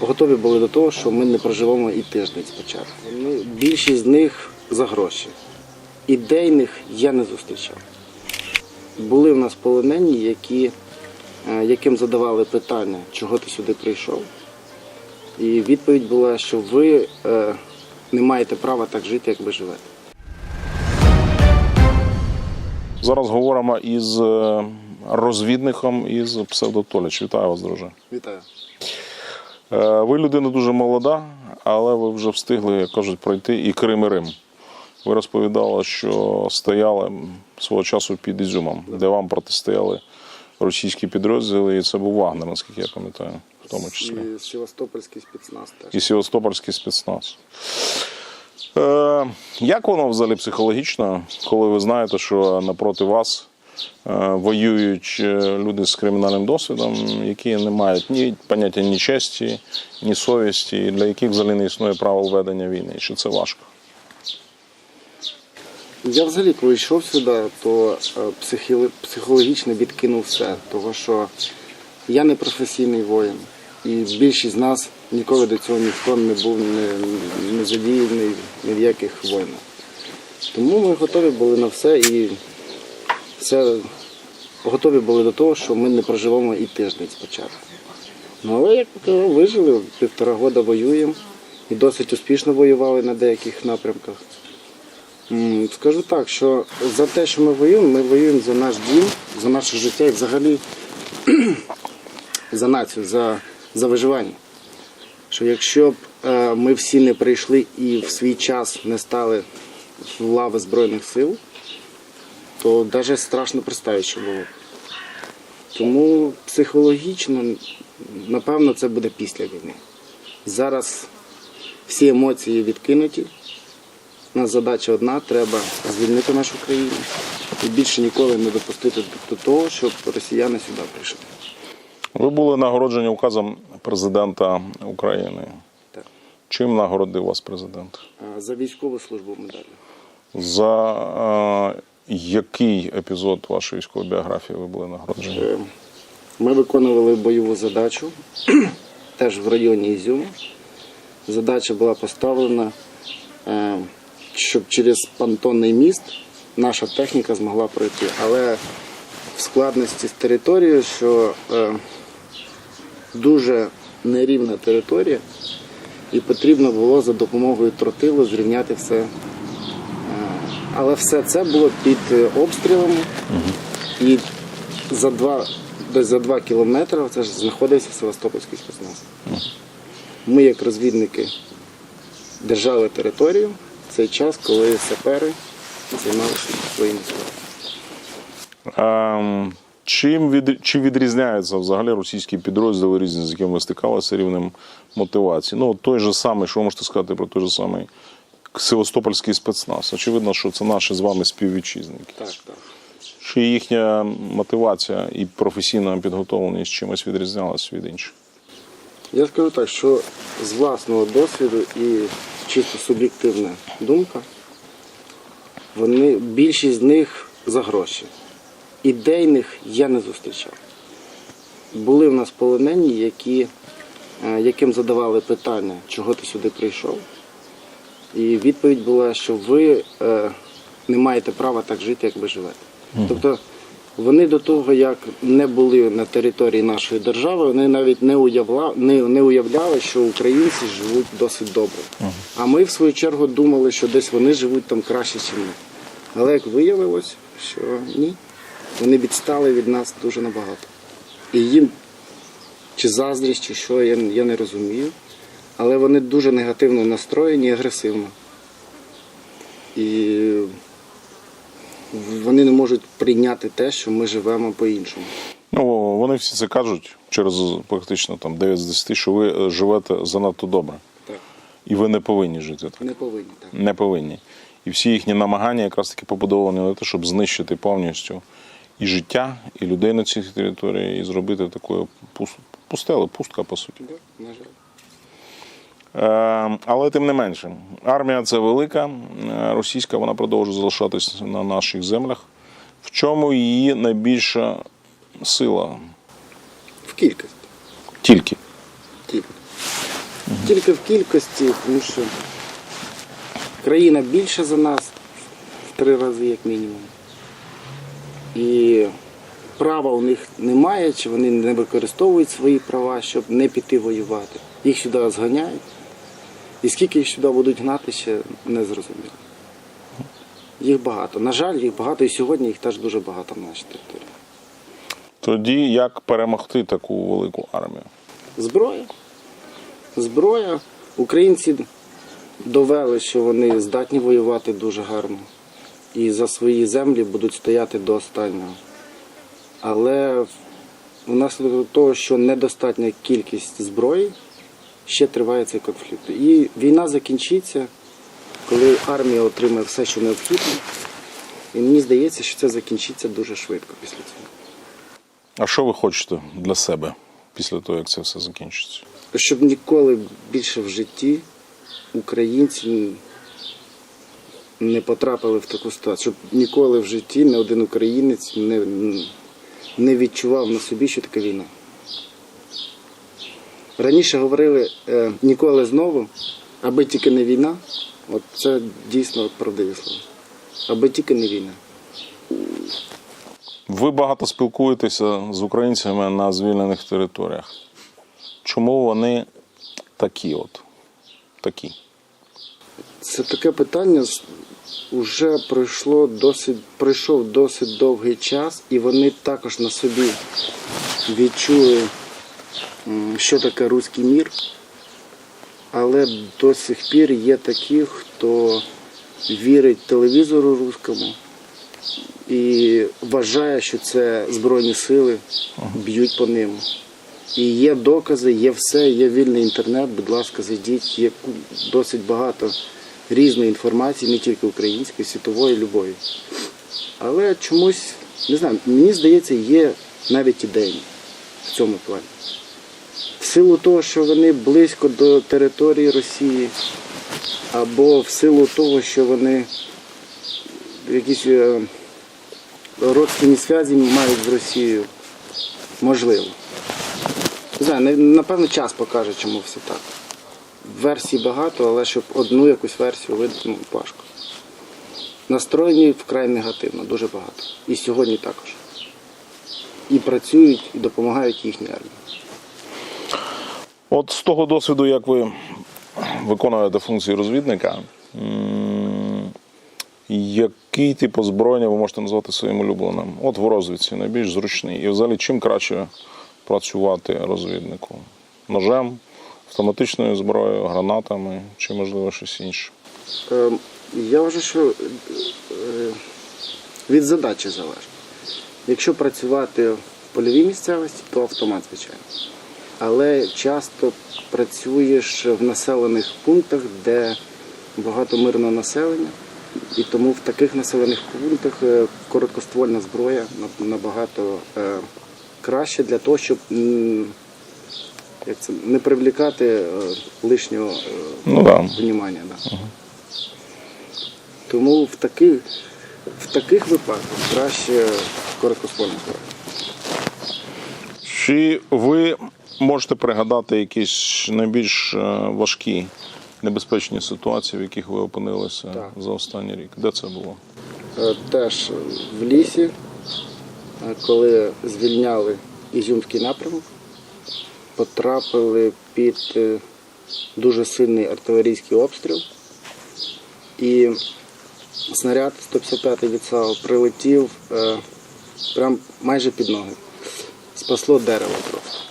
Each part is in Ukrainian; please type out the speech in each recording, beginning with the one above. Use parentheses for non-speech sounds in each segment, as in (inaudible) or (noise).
готові були до того, що ми не проживемо і тиждень спочатку. Вони, більшість з них за гроші. Ідейних я не зустрічав. Були в нас полонені, які, е, яким задавали питання, чого ти сюди прийшов. І відповідь була, що ви е, не маєте права так жити, як ви живете. Зараз говоримо із е, розвідником із псевдотоліч. Вітаю вас, друже. Вітаю. Е, Ви людина дуже молода, але ви вже встигли, як кажуть, пройти і Крим, і Рим. Ви розповідали, що стояли свого часу під Ізюмом, де вам протистояли російські підрозділи, і це був Вагнер, наскільки я пам'ятаю, в тому числі. І Севастопольський спецназ теж. і Севастопольський спецназ. Е, як воно взагалі психологічно, коли ви знаєте, що напроти вас воюють е, люди з кримінальним досвідом, які не мають ні поняття ні честі, ні совісті, для яких взагалі не існує правил ведення війни? Що це важко? Я взагалі, коли йшов сюди, то е, психологічно відкинув все, тому що я не професійний воїн. І більшість з нас ніколи до цього ніхто не був не, не задіяний ні в яких воїнах. Тому ми готові були на все і все готові були до того, що ми не проживемо і тиждень спочатку. Ну, але як кажу, вижили, півтора года воюємо і досить успішно воювали на деяких напрямках. Скажу так, що за те, що ми воюємо, ми воюємо за наш дім, за наше життя і взагалі (clears throat) за націю, за, за виживання. Що якщо б е, ми всі не прийшли і в свій час не стали в лави Збройних сил, то навіть страшно представити, що було. Тому психологічно, напевно, це буде після війни. Зараз всі емоції відкинуті. У нас задача одна, треба звільнити нашу країну і більше ніколи не допустити до того, щоб росіяни сюди прийшли. Ви були нагороджені указом президента України. Так. Чим нагородив вас президент? За військову службу медалі. За е, який епізод вашої військової біографії ви були нагороджені? Е, Ми виконували бойову задачу (clears throat) теж в районі Ізюму. Задача була поставлена, е, щоб через понтонний міст наша техніка змогла пройти. Але в складності з територією, що е, дуже нерівна територія, і потрібно було за допомогою тротилу зрівняти все. Але все це було під е, обстрілами. І за два, десь за два кілометри це ж знаходився Севастопольський спецназ. Ми, як розвідники, держали територію в цей час, коли сапери займалися своїми справами. Чим від, чи відрізняються взагалі російські підрозділи різні, з якими ви стикалися рівнем мотивації? Ну, той же самий, що ви можете сказати про той же самий Севастопольський спецназ? Очевидно, що це наші з вами співвітчизники. Так, так. Чи їхня мотивація і професійна підготовленість чимось відрізнялася від інших? Я скажу так, що з власного досвіду і чисто суб'єктивна думка, вони, більшість з них за гроші. Ідейних я не зустрічав. Були в нас полонені, які, е, яким задавали питання, чого ти сюди прийшов. І відповідь була, що ви е, не маєте права так жити, як ви живете. Тобто вони до того, як не були на території нашої держави, вони навіть не уявляли, не, не уявляли, що українці живуть досить добре. А ми, в свою чергу, думали, що десь вони живуть там краще, ніж ми. Але як виявилось, що ні, вони відстали від нас дуже набагато. І їм чи заздрість, чи що, я, я не розумію. Але вони дуже негативно настроєні і агресивно. І вони не можуть прийняти те, що ми живемо по-іншому. Ну, вони всі це кажуть через практично там 9 з 10, що ви е, живете занадто добре. Так. І ви не повинні жити так. Не повинні так. Не повинні. І всі їхні намагання якраз таки побудовані на те, щоб знищити повністю і життя, і людей на цій території, і зробити такою пус- пустелу, пустка, по суті. Так, на жаль. Е, але тим не менше, армія це велика, е, російська, вона продовжує залишатись на наших землях. В чому її найбільша сила? В кількості. Тільки. Тільки. Тільки в кількості, тому що країна більша за нас в три рази, як мінімум. І права у них немає, чи вони не використовують свої права, щоб не піти воювати. Їх сюди зганяють. І скільки їх сюди будуть гнати, ще не зрозуміло. Їх багато. На жаль, їх багато і сьогодні їх теж дуже багато на нашій території. Тоді як перемогти таку велику армію? Зброя. Зброя. Українці довели, що вони здатні воювати дуже гарно. І за свої землі будуть стояти до останнього. Але внаслідок того, що недостатня кількість зброї, ще триває цей конфлікт. І війна закінчиться, коли армія отримає все, що необхідно. І мені здається, що це закінчиться дуже швидко після цього. А що ви хочете для себе після того, як це все закінчиться? щоб ніколи більше в житті українці не потрапили в таку ситуацію, щоб ніколи в житті не один українець не, не відчував на собі, що таке війна. Раніше говорили е, ніколи знову, аби тільки не війна. От це дійсно правдиві слова. Аби тільки не війна. Ви багато спілкуєтеся з українцями на звільнених територіях. Чому вони такі от? Такі? Це таке питання вже пройшло досить, пройшов досить довгий час, і вони також на собі відчули, що таке руський мір. Але до сих пір є такі, хто вірить телевізору руському і вважає, що це Збройні сили б'ють по ним. І є докази, є все, є вільний інтернет, будь ласка, зайдіть, є досить багато різної інформації, не тільки української, світової, любої. Але чомусь, не знаю, мені здається, є навіть ідеї в цьому плані. Силу того, що вони близько до території Росії, або в силу того, що вони якісь е, родственні зв'язки мають з Росією, можливо. Не знаю, напевно, час покаже, чому все так. Версій багато, але щоб одну якусь версію видати, ну, важко. Настроєні вкрай негативно, дуже багато. І сьогодні також. І працюють, і допомагають їхній армії. От з того досвіду, як ви виконуєте функції розвідника, який тип озброєння ви можете назвати своїм улюбленим? От в розвідці найбільш зручний. І взагалі чим краще працювати розвіднику? Ножем, автоматичною зброєю, гранатами чи можливо щось інше? Е, Я вважаю, що е, від задачі залежить. Якщо працювати в польовій місцевості, то автомат, звичайно. Але часто працюєш в населених пунктах, де багато мирного населення, і тому в таких населених пунктах е, короткоствольна зброя набагато е, краще для того, щоб як це, не привлікати е, лишнього Ну да. внимання. Да. Тому в таких, в таких випадках краще короткоствольна зброя. Чи ви можете пригадати якісь найбільш е, важкі небезпечні ситуації, в яких ви опинилися Так. за останній рік? Де це було? Е, Теж в лісі, е, коли звільняли Ізюмський напрямок, потрапили під дуже сильний артилерійський обстріл. І снаряд 155 від САУ прилетів е, прям майже під ноги. Спасло дерево просто.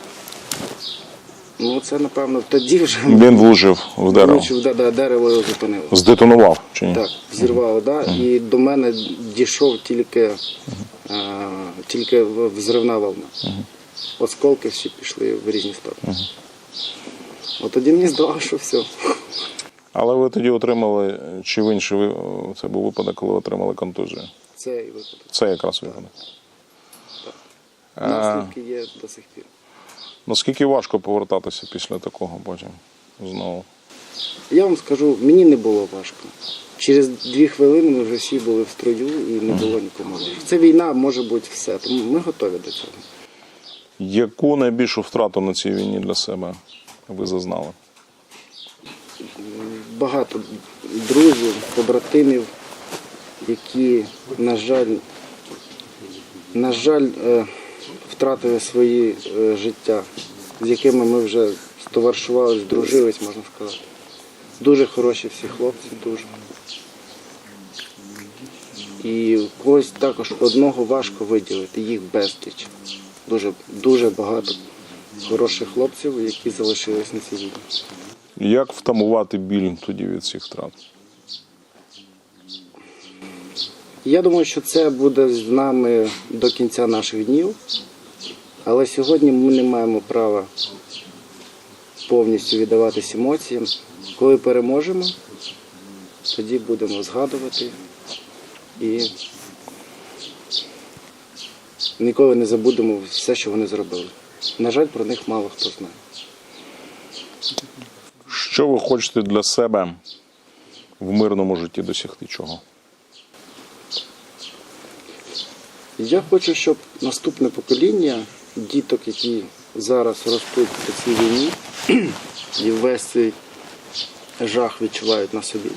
Ну, це, напевно, тоді вже Він влучив в дерево. влучив, да, да, дерево його зупинило. Здетонував чи ні? Так, зірвало, да, і до мене дійшов тільки, е, тільки в- взривна волна. Осколки всі пішли в різні сторони. От тоді мені здавалося, що все. Але ви тоді отримали, чи в інший ви- це був випадок, коли ви отримали контузію? Це і випадок. Це якраз випадок. Наслідки є до сих пір. Наскільки важко повертатися після такого потім знову? Я вам скажу, мені не було важко. Через дві хвилини ми вже всі були в строю і не було нікому. Це війна, може бути все. Тому ми готові до цього. Яку найбільшу втрату на цій війні для себе ви зазнали? багато друзів, побратимів, які, на жаль, на жаль, е, втратили свої е, життя, з якими ми вже стоваришувалися, здружились, можна сказати. Дуже хороші всі хлопці, дуже. І когось також одного важко виділити, їх безліч. Дуже, дуже багато хороших хлопців, які залишились на цій війні. Як втамувати біль тоді від цих втрат? Я думаю, що це буде з нами до кінця наших днів. Але сьогодні ми не маємо права повністю віддаватись емоціям. Коли переможемо, тоді будемо згадувати і ніколи не забудемо все, що вони зробили. На жаль, про них мало хто знає. Що ви хочете для себе в мирному житті досягти чого? Я хочу, щоб наступне покоління діток, які зараз ростуть при цій війні і весь цей жах відчувають на собі,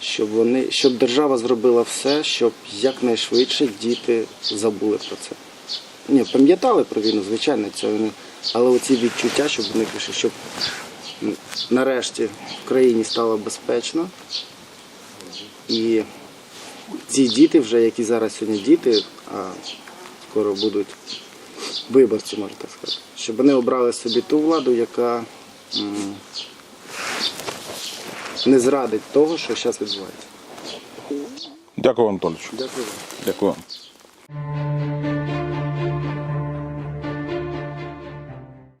щоб вони, щоб держава зробила все, щоб якнайшвидше діти забули про це. Ні, пам'ятали про війну, звичайно, це вони, але оці відчуття, щоб вони пішли, щоб нарешті в країні стало безпечно. І ці діти, вже які зараз сьогодні діти, скоро будуть виборці, можна так сказати, щоб вони обрали собі ту владу, яка не зрадить того, що зараз відбувається. Дякую, Анатолійович. Дякую. вам. Дякую.